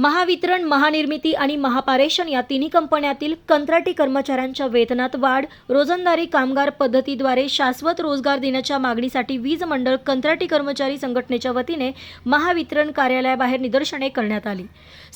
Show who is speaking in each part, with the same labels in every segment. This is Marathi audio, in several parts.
Speaker 1: महावितरण महानिर्मिती आणि महापारेषण या तिन्ही कंपन्यातील कंत्राटी कर्मचाऱ्यांच्या वेतनात वाढ रोजंदारी कामगार पद्धतीद्वारे शाश्वत रोजगार देण्याच्या मागणीसाठी वीज मंडळ कंत्राटी कर्मचारी संघटनेच्या वतीने महावितरण कार्यालयाबाहेर निदर्शने करण्यात आली.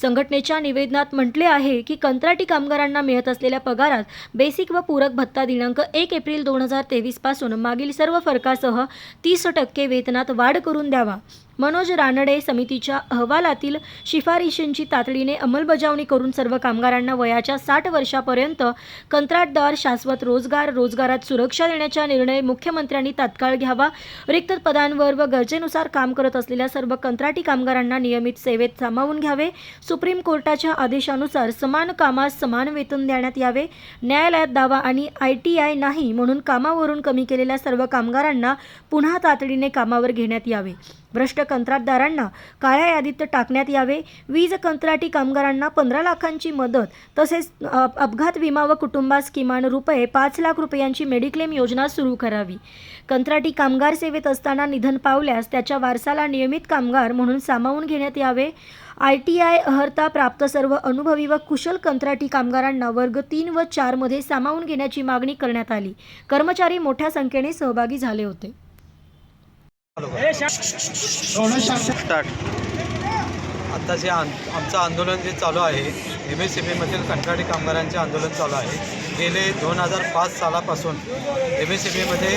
Speaker 1: संघटनेच्या निवेदनात म्हटले आहे की कंत्राटी कामगारांना मिळत असलेल्या पगारात बेसिक व पूरक भत्ता दिनांक एक एप्रिल दोन हजार तेवीसपासून मागील सर्व फरकासह तीस टक्के वेतनात वाढ करून द्यावा. मनोज रानडे समितीच्या अहवालातील शिफारशींची तातडीने अंमलबजावणी करून सर्व कामगारांना वयाच्या साठ वर्षापर्यंत कंत्राटदार शाश्वत रोजगार रोजगारात सुरक्षा देण्याचा निर्णय मुख्यमंत्र्यांनी तात्काळ घ्यावा. रिक्त पदांवर व गरजेनुसार काम करत असलेल्या सर्व कंत्राटी कामगारांना नियमित सेवेत सामावून घ्यावे. सुप्रीम कोर्टाच्या आदेशानुसार समान कामास समान वेतन देण्यात यावे. न्यायालयात दावा आणि आय टी आय नाही म्हणून कामावरून कमी केलेल्या सर्व कामगारांना पुन्हा तातडीने कामावर घेण्यात यावे. भ्रष्ट कंत्राटदारांना काळ्या यादीत टाकण्यात यावे. वीज कंत्राटी कामगारांना पंधरा लाखांची मदत तसेच अपघात विमा व कुटुंबास किमान रुपये पाच लाख रुपयांची मेडिक्लेम योजना सुरू करावी. कंत्राटी कामगार सेवेत असताना निधन पावल्यास त्याच्या वारसाला नियमित कामगार म्हणून सामावून घेण्यात यावे. आय टी आय अहर्ता प्राप्त सर्व अनुभवी व कुशल कंत्राटी कामगारांना वर्ग तीन व चारमध्ये सामावून घेण्याची मागणी करण्यात आली. कर्मचारी मोठ्या संख्येने सहभागी झाले होते.
Speaker 2: आता जे आं आमचं आंदोलन जे चालू आहे एम एस सी बीमधील कंत्राटी कामगारांचे आंदोलन चालू आहे. गेले दोन हजार पाच सालापासून एम एस सी बीमध्ये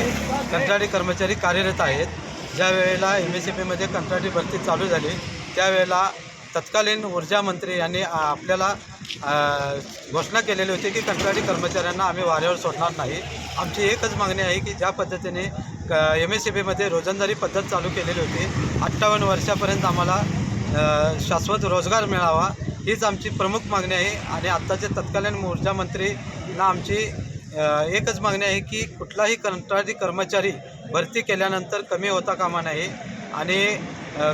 Speaker 2: कंत्राटी कर्मचारी कार्यरत आहेत. ज्या वेळेला एम एस सी बीमध्ये कंत्राटी भरती चालू झाली त्यावेळेला तत्कालीन ऊर्जा मंत्री यांनी आपल्याला घोषणा केलेली होती की कंत्राटी कर्मचाऱ्यांना आम्ही वाऱ्यावर सोडणार नाही. आमची एकच मागणी आहे की ज्या पद्धतीने क एम एस सी बीमध्ये रोजंदारी पद्धत चालू केलेली होती अठ्ठावन्न वर्षापर्यंत आम्हाला शाश्वत रोजगार मिळावा हीच आमची प्रमुख मागणी आहे. आणि आत्ताचे तत्कालीन ऊर्जा मंत्रीना आमची एकच मागणी आहे की कुठलाही कंत्राटी कर्मचारी भरती केल्यानंतर कमी होता कामा नये. आणि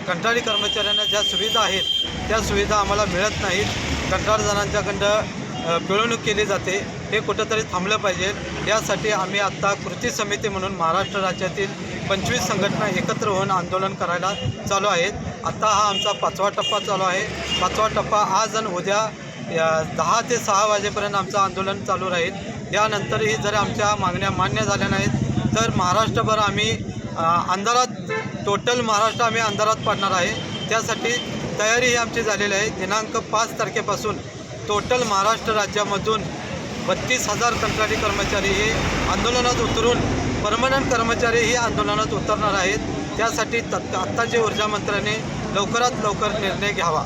Speaker 2: कंत्राटी कर्मचाऱ्यांना ज्या सुविधा आहेत त्या सुविधा आम्हाला मिळत नाहीत. कंत्राटदारांच्याकडं जणांच्याकडं पिळवणूक केली जाते. हे कुठंतरी थांबलं पाहिजे. यासाठी आम्ही आत्ता कृती समिती म्हणून महाराष्ट्र राज्यातील पंचवीस संघटना एकत्र होऊन आंदोलन करायला चालू आहेत. आत्ता हा आमचा पाचवा टप्पा चालू आहे. पाचवा टप्पा आज आणि उद्या या दहा ते सहा वाजेपर्यंत आमचं आंदोलन चालू राहील. यानंतरही जर आमच्या मागण्या मान्य झाल्या नाहीत तर महाराष्ट्रभर आम्ही अंधारात टोटल महाराष्ट्र आम्ही अंधारात पाडणार आहे. त्यासाठी तयारी ही आमची झालेली आहे. दिनांक पाच तारखेपासून टोटल महाराष्ट्र राज्यामधून बत्तीस हजार कंत्राटी कर्मचारी हे आंदोलनात उतरून परमनंट कर्मचारी हे आंदोलनात उतरणार आहेत. त्यासाठी तत् आत्ताचे ऊर्जामंत्र्यांनी लवकरात लवकर निर्णय घ्यावा.